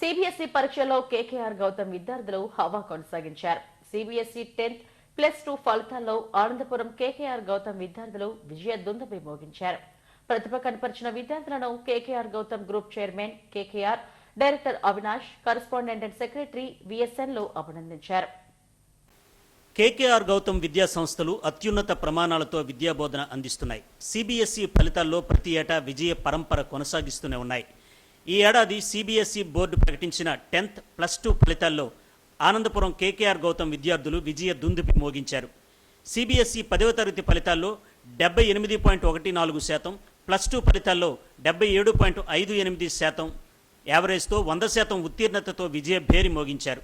CBSE పరీక్షలో KKR Gautam విద్యార్థులు హవా కొనసాగించారు. సిబిఎస్ఈ టెన్త్ ప్లస్ టూ ఫలితాల్లో ఆనందపురం కేకేఆర్ గౌతమ్ విద్యార్థులు విజయ దుందబి మోగించారు. ప్రతిభ కనపరిచిన విద్యార్థులను KKR Gautam group chairman KKR director Avinash correspondent and secretary విఎస్ఎన్లు అభినందించారు. కేకేఆర్ గౌతమ్ విద్యా సంస్థలు అత్యున్నత ప్రమాణాలతో విద్యాబోధన అందిస్తున్నాయి. సిబిఎస్ఈ ఫలితాల్లో ప్రతి ఏటా విజయ పరంపర కొనసాగిస్తూనే ఉన్నాయి. ఈ ఏడాది సిబిఎస్ఈ బోర్డు ప్రకటించిన టెన్త్ ప్లస్ టూ ఫలితాల్లో ఆనందపురం కేకేఆర్ గౌతమ్ విద్యార్థులు విజయ దుందుపి మోగించారు. సిబిఎస్ఈ పదవ తరగతి ఫలితాల్లో డెబ్బై ఎనిమిది పాయింట్ ఒకటి నాలుగు శాతం ప్లస్ టూ ఫలితాల్లో డెబ్బై ఏడు పాయింట్ ఐదు ఎనిమిది శాతం యావరేజ్తో వంద శాతం ఉత్తీర్ణతతో విజయ భేరి మోగించారు.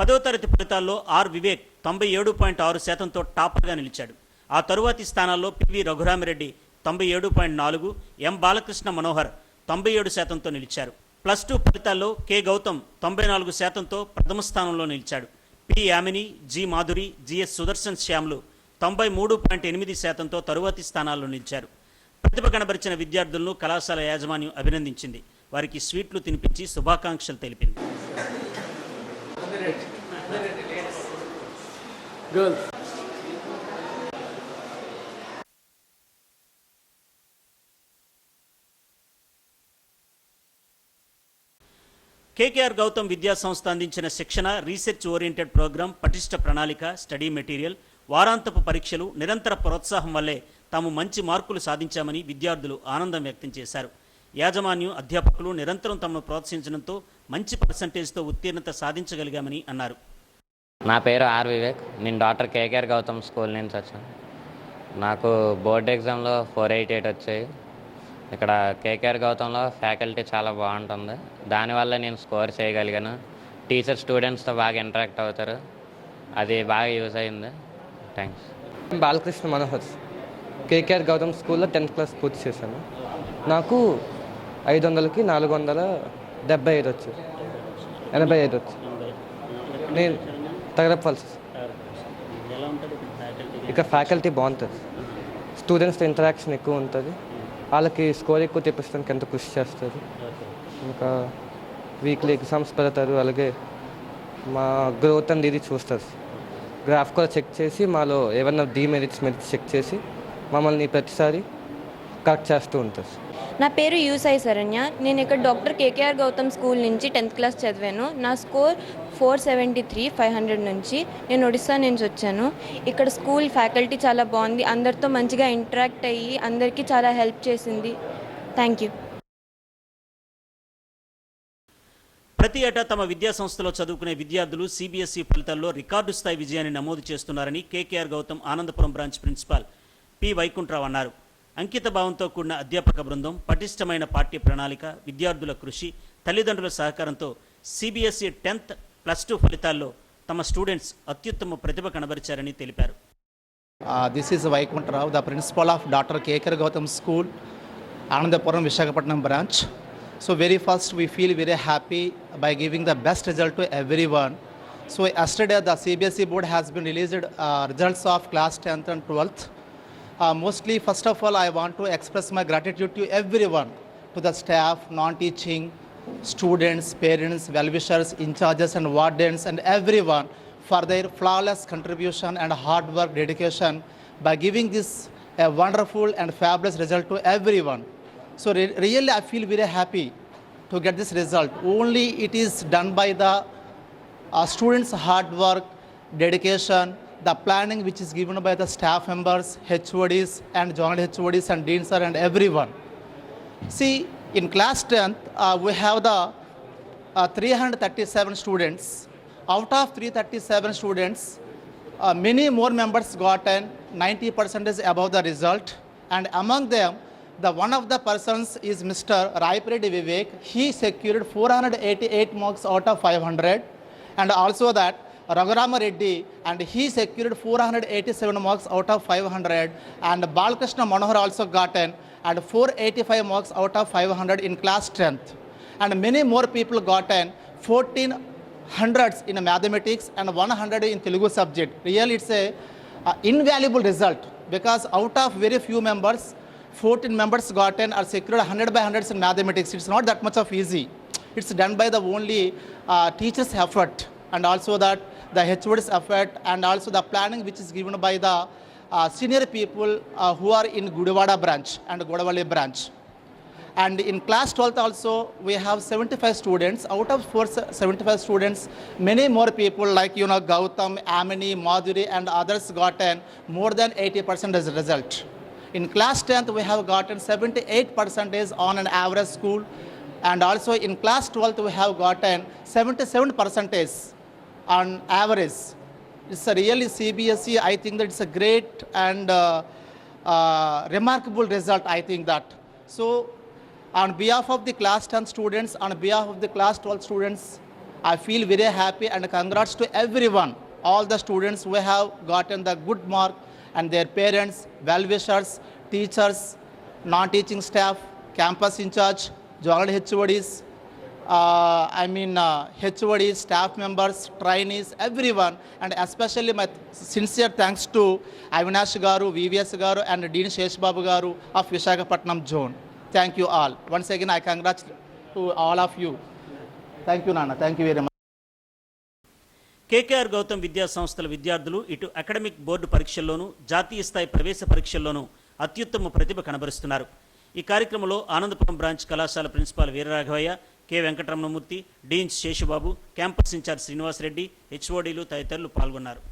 పదవ తరగతి ఫలితాల్లో ఆర్ వివేక్ తొంభై ఏడు పాయింట్ ఆరు శాతంతో టాపర్గా నిలిచాడు. ఆ తరువాతి స్థానాల్లో పివి రఘురామిరెడ్డి తొంభై ఏడు పాయింట్ నాలుగు ఎం బాలకృష్ణ మనోహర్ తొంభై ఏడు శాతంతో నిలిచారు. ప్లస్ టూ ఫలితాల్లో కె గౌతమ్ తొంభై నాలుగు శాతంతో ప్రథమ స్థానంలో నిలిచాడు. P Yamini G Madhuri GS Sudarshan శ్యామ్లు తొంభై మూడు పాయింట్ ఎనిమిది శాతంతో తరువాతి స్థానాల్లో నిలిచారు. ప్రతిభ కనబరిచిన విద్యార్థులను కళాశాల యాజమాన్యం అభినందించింది. వారికి స్వీట్లు తినిపించి శుభాకాంక్షలు తెలిపింది. కేకేఆర్ గౌతమ్ విద్యా సంస్థ అందించిన శిక్షణ రీసెర్చ్ ఓరియంటెడ్ ప్రోగ్రాం పటిష్ట ప్రణాళిక స్టడీ మెటీరియల్ వారాంతపు పరీక్షలు నిరంతర ప్రోత్సాహం వల్లే తాము మంచి మార్కులు సాధించామని విద్యార్థులు ఆనందం వ్యక్తం చేశారు. యాజమాన్యం అధ్యాపకులు నిరంతరం తమను ప్రోత్సహించడంతో మంచి పర్సంటేజ్తో ఉత్తీర్ణత సాధించగలిగామని అన్నారు. నా పేరు ఆర్ వివేక్. నేను డాక్టర్ కేకేఆర్ గౌతమ్ స్కూల్ నుంచి వచ్చాను. నాకు బోర్డ్ ఎగ్జామ్లో ఫోర్ ఎయిట్ ఎయిట్ వచ్చాయి. ఇక్కడ కేకేఆర్ గౌతంలో ఫ్యాకల్టీ చాలా బాగుంటుంది. దానివల్ల నేను స్కోర్ చేయగలిగాను. టీచర్ స్టూడెంట్స్తో బాగా ఇంటరాక్ట్ అవుతారు. అది బాగా యూజ్ అయింది. థ్యాంక్స్ బాలకృష్ణ మనోహర్. కేకేఆర్ గౌతమ్ స్కూల్లో టెన్త్ క్లాస్ పూర్తి చేశాను. నాకు ఐదు వందలకి నాలుగు వందల డెబ్బై ఐదు వచ్చింది ఎనభై ఐదు వచ్చింది నేను తగరపాల్సి ఇక ఫ్యాకల్టీ బాగుంటుంది. స్టూడెంట్స్తో ఇంటరాక్షన్ ఎక్కువ ఉంటుంది. వాళ్ళకి స్కోర్ ఎక్కువ తెప్పించడానికి ఎంత కృషి చేస్తారు? ఇంకా వీక్లీ ఎగ్జామ్స్ పెడతారు అలాగే మా గ్రోత్ అనేది ఇది చూస్తారు. గ్రాఫ్ కూడా చెక్ చేసి మాలో ఏమన్నా డీమెరిట్స్ మెరిట్స్ చెక్ చేసి మమ్మల్ని ప్రతిసారి కరెక్ట్ చేస్తూ ఉంటారు. నా పేరు యూసాయి శరణ్య. నేను ఇక్కడ డాక్టర్ కేకేఆర్ గౌతమ్ స్కూల్ నుంచి టెన్త్ క్లాస్ చదివాను. నా score four seventy three five hundred నుంచి. నేను ఒడిస్సా నుంచి వచ్చాను. ఇక్కడ స్కూల్ ఫ్యాకల్టీ చాలా బాగుంది. అందరితో మంచిగా ఇంటరాక్ట్ అయ్యి అందరికీ చాలా హెల్ప్ చేసింది. Thank you. ప్రతి ఏటా తమ విద్యా సంస్థలో చదువుకునే విద్యార్థులు సిబిఎస్ఈ ఫలితాల్లో రికార్డు స్థాయి విజయాన్ని నమోదు చేస్తున్నారని KKR Gautam Anandapuram branch principal P Vaikuntharao అన్నారు. అంకిత భావంతో కూడిన అధ్యాపక బృందం పటిష్టమైన పార్టీ ప్రణాళిక విద్యార్థుల కృషి తల్లిదండ్రుల సహకారంతో సిబిఎస్ఈ టెన్త్ ప్లస్ టూ ఫలితాల్లో తమ స్టూడెంట్స్ అత్యుత్తమ ప్రతిభ కనబరిచారని తెలిపారు. This is Vaikuntharao the principal of doctor KKR Gautam school Anandapuram Visakhapatnam branch so very fast we feel very happy by giving the best result to every one so yesterday the CBSE board has been released results of class tenth and twelfth Uh, mostly, first of all, I want to express my gratitude to everyone, to the staff, non-teaching, students, parents, well-wishers, in charges and wardens and everyone for their flawless contribution and hard work dedication by giving this a wonderful and fabulous result to everyone. So re- really I feel very happy to get this result. Only it is done by the uh, students' hard work, dedication, the planning which is given by the staff members, HODs and joint HODs and deans sir and everyone. See, in class 10th, uh, we have the uh, 337 students. Out of 337 students, uh, many more members gotten 90 percentage above the result, and among them, the one of the persons is Mr. Raipreddy Vivek. He secured 488 marks out of 500, and also that Raghurama Reddy, and he secured 487 marks out of 500, and Balkrishna Manohar also gotten and 485 marks out of 500 in class 10th. And many more people gotten 14 hundreds in mathematics and 100 in Telugu subject. Really, it's a uh, invaluable result because out of very few members, 14 members gotten or secured 100 by 100s in mathematics. It's not that much of easy. it's done by the only uh, teachers' effort and also that the HOD's effort and also the planning which is given by the uh, senior people uh, who are in Gudavada branch and Godavali branch. And in class 12th also, we have 75 students. Out of 75 students, many more people like, you know, Gautam, Amini, Madhuri and others gotten more than 80% as a result. In class 10th, we have gotten 78% on an average school. And also in class 12th, we have gotten 77% on average. It's a really CBSE. I think that it's a great and uh, uh, remarkable result. I think that. So, on behalf of the class 10 students, on behalf of the class 12 students, I feel very happy and congrats to everyone, all the students who have gotten the good mark and their parents, well-wishers, teachers, non-teaching staff, campus in charge, journal HODs, uh, I mean uh, HODs, staff members, trainees, everyone, and especially my sincere thanks to Avinash Garu, VVS Garu, and Dean Shesh Babu Garu of Visakhapatnam zone. Thank you all. Once again, I congratulate to all of you. Thank you, Nana. Thank you very much. KKR Gautam విద్యా సంస్థల విద్యార్థులు ఇటు academic board పరీక్షల్లోనూ జాతీయ స్థాయి ప్రవేశ పరీక్షల్లోనూ అత్యుత్తమ ప్రతిభ కనబరుస్తున్నారు ఈ కార్యక్రమంలో ఆనందపురం బ్రాంచ్ కళాశాల principal Veeraraghavayya K Venkataramanamurthy deans Seshubabu campus in charge Srinivasareddy హెచ్ఓడీలు తదితరులు పాల్గొన్నారు.